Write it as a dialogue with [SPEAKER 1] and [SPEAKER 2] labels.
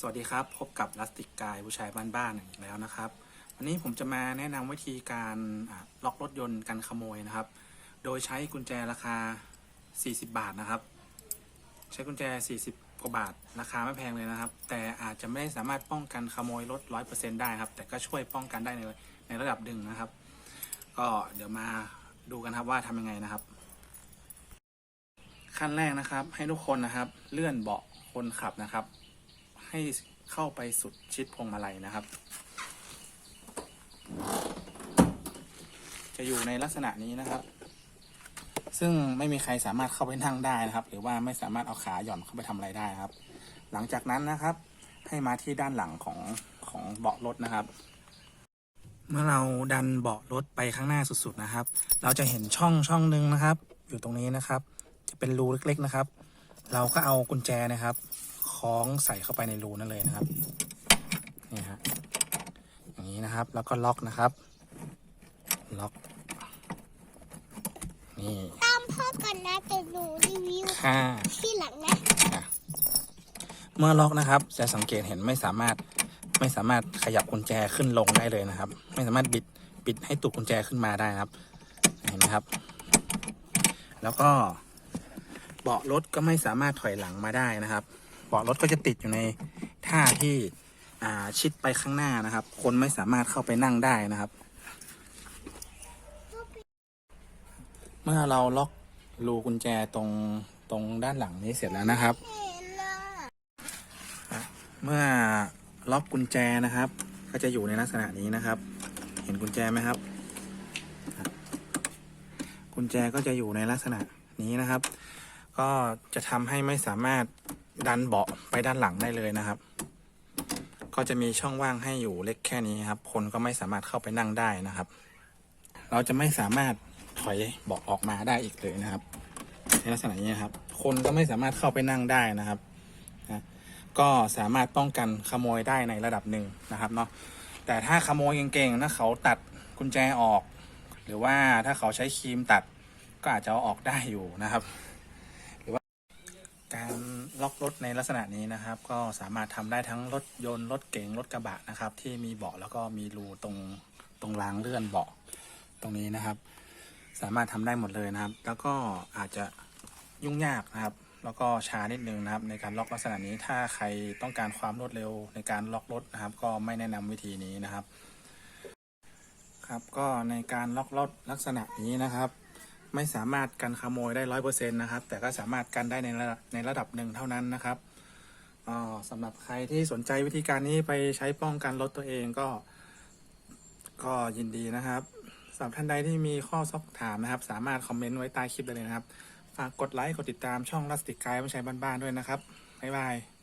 [SPEAKER 1] สวัสดีครับ พบกับลัสติกกายผู้ชายบ้านๆอีกแล้วนะครับ วันนี้ผมจะมาแนะนำวิธีการล็อกรถยนต์กันขโมยนะครับ โดยใช้กุญแจราคา 40 บาทนะครับ ใช้กุญแจ 40 กว่าบาท ราคาไม่แพงเลยนะครับ แต่อาจจะไม่สามารถป้องกันขโมยรถ 100%ได้ครับ แต่ก็ช่วยป้องกันได้ในในระดับหนึ่งนะครับ ก็เดี๋ยวมาดูกันครับว่าทำยังไงนะครับ ขั้นแรกนะครับให้ทุกคนนะครับเลื่อนเบาะคนขับนะครับ ให้เข้าไปสุดชิดพวงมาลัยนะครับ จะอยู่ในลักษณะนี้นะครับ ซึ่งไม่มีใครสามารถเข้าไปนั่งได้นะครับ หรือว่าไม่สามารถเอาขาหย่อนเข้าไปทำอะไรได้ครับ หลังจากนั้นนะครับ ให้มาที่ด้านหลังของของเบาะรถนะครับ เมื่อเราดันเบาะรถไปข้างหน้าสุดๆนะครับ เราจะเห็นช่องช่องหนึ่งนะครับ อยู่ตรงนี้นะครับ จะเป็นรูเล็กๆนะครับ เราก็เอากุญแจนะครับ คล้องใส่เข้าไปในรูนั่นเลยนะครับ นี่ฮะ อย่างนี้นะครับ แล้วก็ล็อกนะครับ ล็อก นี่
[SPEAKER 2] ตามพ่อก่อนนะแต่หนูรีวิว
[SPEAKER 1] ค่า
[SPEAKER 2] ที่หลังนะ
[SPEAKER 1] เมื่อล็อกนะครับ จะสังเกตเห็นไม่สามารถ ไม่สามารถขยับกุญแจขึ้นลงได้เลยนะครับ ไม่สามารถบิด บิดให้ตุกกุญแจขึ้นมาได้นะครับ เห็นไหมครับ แล้วก็เบาะรถก็ไม่สามารถถอยหลังมาได้นะครับ เบาะรถก็จะติดอยู่ในท่าที่ชิดไปข้างหน้านะครับ คนไม่สามารถเข้าไปนั่งได้นะครับ เมื่อเราล็อกรูกุญแจตรงตรงด้านหลังนี้เสร็จแล้วนะครับ
[SPEAKER 2] เมื่
[SPEAKER 1] อล็อกกุญแจนะครับ ก็จะอยู่ในลักษณะนี้นะครับ เห็นกุญแจไหมครับกุญแจก็จะอยู่ในลักษณะนี้นะครับ ก็จะทำให้ไม่สามารถ ดันเบาะไปด้านหลังได้เลยนะครับ ก็จะมีช่องว่างให้อยู่เล็กแค่นี้ครับ คนก็ไม่สามารถเข้าไปนั่งได้นะครับ เราจะไม่สามารถถอยเบาะออกมาได้อีกเลยนะครับในลักษณะนี้นะครับ คนก็ไม่สามารถเข้าไปนั่งได้นะครับก็สามารถป้องกันขโมยได้ในระดับหนึ่งนะครับเนาะแต่ถ้าขโมยเก่งๆถ้าเขาตัดกุญแจออก หรือว่าถ้าเขาใช้ครีมตัดก็อาจจะเอาออกได้อยู่นะครับ การล็อกรถในลักษณะนี้นะครับ ก็สามารถทำได้ทั้งรถยนต์รถเก๋งรถกระบะนะครับ ที่มีเบาะแล้วก็มีรูตรงตรงรางเลื่อนเบาะตรงนี้นะครับ สามารถทำได้หมดเลยนะครับ แล้วก็อาจจะยุ่งยากนะครับ แล้วก็ช้านิดนึงนะครับ ในการล็อกลักษณะนี้ถ้าใครต้องการความรวดเร็วในการล็อกรถนะครับ ก็ไม่แนะนำวิธีนี้นะครับ ครับก็ในการล็อกรถลักษณะนี้นะครับ ไม่สามารถกันขโมยได้ร้อยเปอร์เซ็นต์นะครับ แต่ก็สามารถกันได้ในระดับในระดับหนึ่งเท่านั้นนะครับสำหรับใครที่สนใจวิธีการนี้ไปใช้ป้องกันรถตัวเองก็ ก็ยินดีนะครับสำหรับท่านใดที่มีข้อสอบถามนะครับ สามารถคอมเมนต์ไว้ใต้คลิปได้เลยนะครับฝากกดไลค์กดติดตามช่องลัสติกไกด์ไม่ใช้บ้านๆด้วยนะครับบ๊ายบาย